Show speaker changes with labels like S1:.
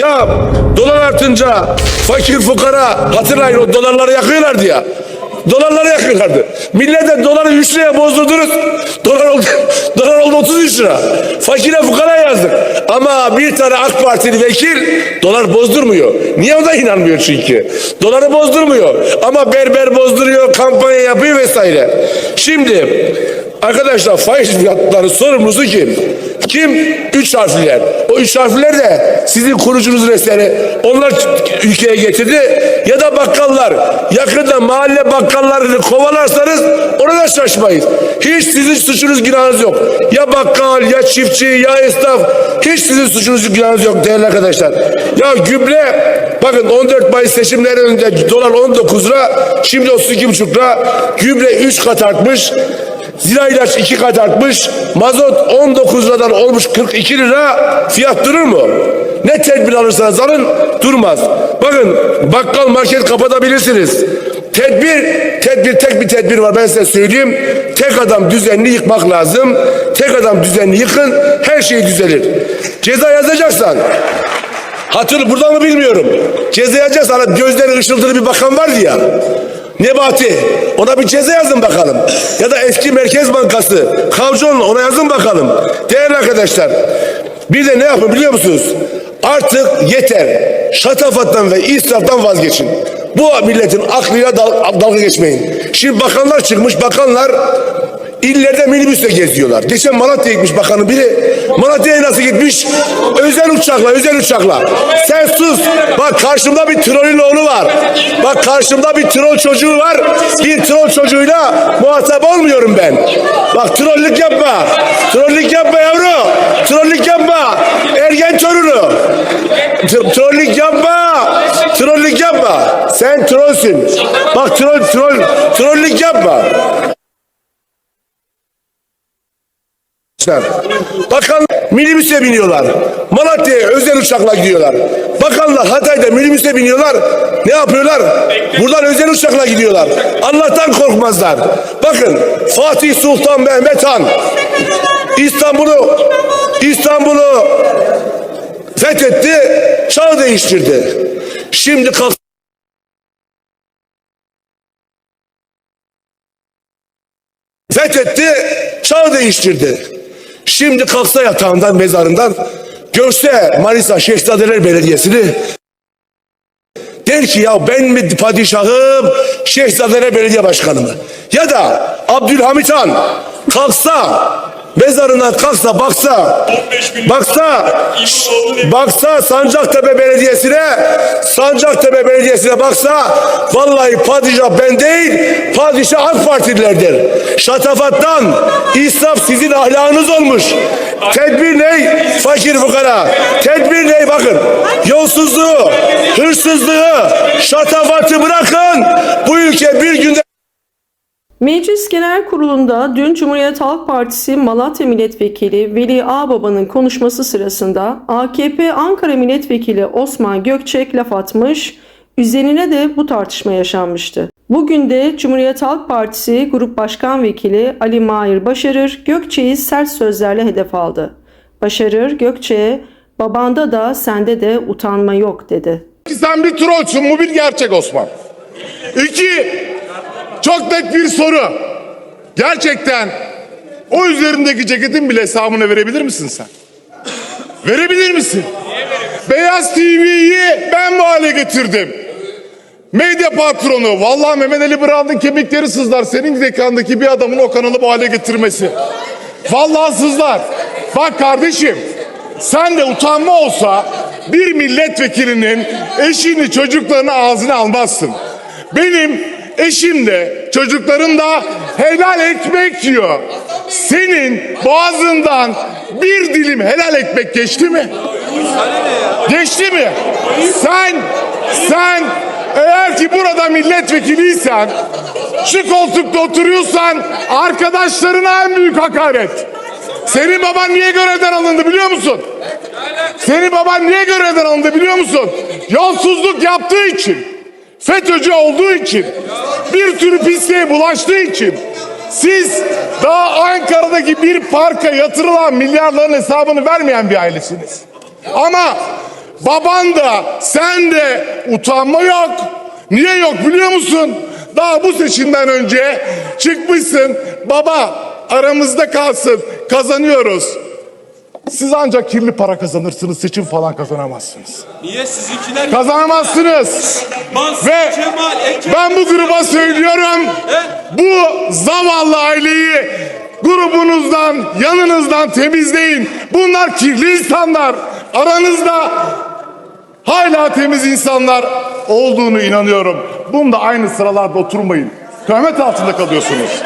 S1: Ya dolar artınca fakir fukara hatırlayın o dolarları yakıyorlardı ya. Dolarları yakıyorlardı. Millete doları 3 liraya bozdurdunuz. Dolar oldu, dolar oldu 33 lira. Fakire fukara yazdık. Ama bir tane AK Partili vekil dolar bozdurmuyor. Niye o da inanmıyor çünkü. Doları bozdurmuyor. Ama berber bozduruyor, kampanya yapıyor vesaire. Şimdi arkadaşlar faiz fiyatları sorumlusu kim? Kim? Üç harfliler. O üç harfliler de sizin kurucunuz eseri. Onlar ülkeye getirdi. Ya da bakkallar. Yakında mahalle bakkallarını kovalarsanız orada şaşmayın. Hiç sizin suçunuz günahınız yok. Ya bakkal, ya çiftçi, ya esnaf. Hiç sizin suçunuz günahınız yok değerli arkadaşlar. Ya gübre bakın 14 Mayıs seçimleri önünde dolar 19 lira. Şimdi 32,5 lira. Gübre 3 kat artmış. Zira ilaç iki kat artmış. Mazot 19 liradan olmuş 42 lira. Fiyat durur mu? Ne tedbir alırsanız alın durmaz. Bakın bakkal market kapatabilirsiniz. Tedbir, tedbir tek bir tedbir var ben size söyleyeyim. Tek adam düzenli yıkmak lazım. Tek adam düzenli yıkın her şey düzelir. Ceza yazacaksan Hatırlı burada mı bilmiyorum. Ceza yazacaksan hani gözleri ışıltılı bir bakan vardı ya. Nebati. Ona bir ceza yazın bakalım. Ya da eski Merkez Bankası. Kavcıoğlu ona yazın bakalım. Değerli arkadaşlar. Bir de ne yapın biliyor musunuz? Artık yeter. Şatafattan ve israftan vazgeçin. Bu milletin aklıyla dal- dalga geçmeyin. Şimdi bakanlar çıkmış. Bakanlar İllerde minibüsle geziyorlar. Geçen Malatya'ya gitmiş bakanın biri. Malatya'ya nasıl gitmiş? Özel uçakla, özel uçakla. Sen sus. Bak karşımda bir trollün oğlu var. Bak karşımda bir troll çocuğu var. Bir troll çocuğuyla muhatap olmuyorum ben. Bak trollük yapma. Trollük yapma yavru. Trollük yapma. Ergen torunu. Trollük yapma. Trollük yapma. Sen trollsün. Bak troll, troll, trollük yapma. Bakan minibüse biniyorlar. Malatya'ya özel uçakla gidiyorlar. Bakanlar Hatay'da minibüse biniyorlar. Ne yapıyorlar? Buradan özel uçakla gidiyorlar. Allah'tan korkmazlar. Bakın Fatih Sultan Mehmet Han İstanbul'u İstanbul'u fethetti, çağ değiştirdi. Şimdi kalk fethetti, çağ değiştirdi. Şimdi kalksa yatağından, mezarından görse Manisa Şehzadeler Belediyesi'ni der ki ya ben mi padişahım, Şehzadeler Belediye Başkanı mı? Ya da Abdülhamit Han kalksa mezarından kalksa baksa baksa baksa Sancaktepe Belediyesi'ne Sancaktepe Belediyesi'ne baksa vallahi padişah ben değil padişah AK Partililerdir. Şatafattan israf sizin ahlakınız olmuş. Tedbir ne? Fakir fukara. Tedbir ne? Bakın yolsuzluğu, hırsızlığı, şatafatı bırakın. Bu ülke
S2: Meclis Genel Kurulu'nda dün Cumhuriyet Halk Partisi Malatya Milletvekili Veli Ağbaba'nın konuşması sırasında AKP Ankara Milletvekili Osman Gökçek laf atmış, üzerine de bu tartışma yaşanmıştı. Bugün de Cumhuriyet Halk Partisi Grup Başkan Vekili Ali Mahir Başarır Gökçe'yi sert sözlerle hedef aldı. Başarır Gökçe'ye babanda da sende de utanma yok dedi.
S3: Sen bir trollsün bu bir gerçek Osman. İki, çok net bir soru. Gerçekten o üzerindeki ceketin bile hesabını verebilir misin sen? Verebilir misin? Beyaz TV'yi ben bu hale getirdim. Medya patronu. Vallahi Mehmet Ali Brand'ın kemikleri sızlar. Senin zekandaki bir adamın o kanalı bu hale getirmesi. Vallahi sızlar. Bak kardeşim sen de utanma olsa bir milletvekilinin eşini çocuklarını ağzına almazsın. Benim eşim de çocuklarım da helal ekmek yiyor. Senin boğazından bir dilim helal ekmek geçti mi? Geçti mi? Sen, sen eğer ki burada milletvekiliysen, şu koltukta oturuyorsan arkadaşlarına en büyük hakaret. Senin baban niye görevden alındı biliyor musun? Senin baban niye görevden alındı biliyor musun? Yolsuzluk yaptığı için, FETÖ'cü olduğu için, bir tür pisliğe bulaştığı için. Siz daha Ankara'daki bir parka yatırılan milyarların hesabını vermeyen bir ailesiniz. Ama Baban da sen de utanma yok. Niye yok biliyor musun? Daha bu seçimden önce çıkmışsın. Baba aramızda kalsın. Kazanıyoruz. Siz ancak kirli para kazanırsınız. Seçim falan kazanamazsınız.
S4: Niye sizinkiler
S3: Kazanamazsınız. Ve ben bu gruba söylüyorum. Bu zavallı aileyi grubunuzdan, yanınızdan temizleyin. Bunlar kirli insanlar. Aranızda hala temiz insanlar olduğunu inanıyorum. Bunda aynı sıralarda oturmayın. Töhmet altında kalıyorsunuz.